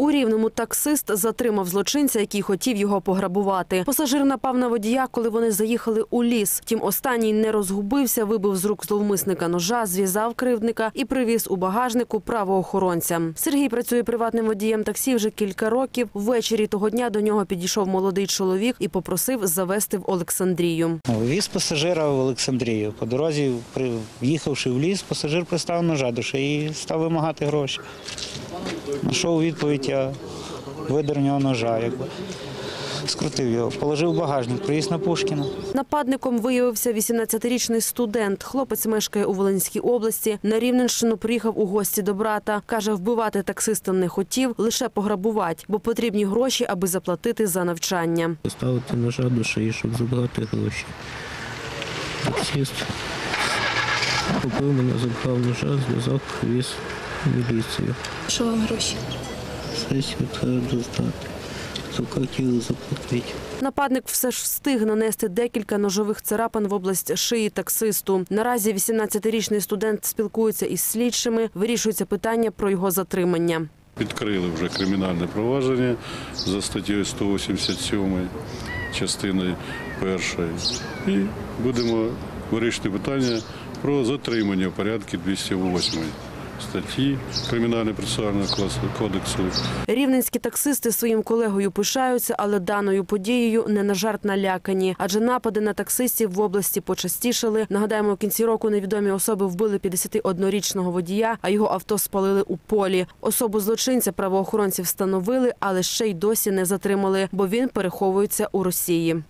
У рівному таксист затримав злочинця, який хотів його пограбувати. Пасажир напав на водія, коли вони заїхали у ліс. Втім, останній не розгубився, вибив з рук зловмисника ножа, зв'язав кривдника і привіз у багажнику правоохоронцям. Сергій працює приватним водієм таксі вже кілька років. Ввечері того дня до нього підійшов молодий чоловік і попросив завести в Олександрію. Віз пасажира в Олександрію. По дорозі, в'їхавши в ліс, пасажир пристав ножа до шиї і став вимагати гроші. Знайшов у відповідь, я видер у нього ножа, якби. скрутив його, положив в багажник, приїзд на Пушкіна. Нападником виявився 18-річний студент. Хлопець мешкає у Волинській області. На Рівненщину приїхав у гості до брата. Каже, вбивати таксиста не хотів, лише пограбувати, бо потрібні гроші, аби заплатити за навчання. Поставити ножа до шиї, щоб забрати гроші. Таксист купив мене, забрав ножа, зв'язав, привіз в міліцію. Що вам гроші? Сесію треба доздати. Хотіли заплатити. Нападник все ж встиг нанести декілька ножових царапин в область шиї таксисту. Наразі 18-річний студент спілкується із слідчими. Вирішується питання про його затримання. Відкрили вже кримінальне провадження за статтею 187 частиною першої. І будемо вирішити питання про затримання в порядку 208 статті Кримінального процесуального класу- кодексу. Рівненські таксисти своїм колегою пишаються, але даною подією не на жарт налякані. Адже напади на таксистів в області почастішали. Нагадаємо, у кінці року невідомі особи вбили 51-річного водія, а його авто спалили у полі. Особу злочинця правоохоронці встановили, але ще й досі не затримали, бо він переховується у Росії.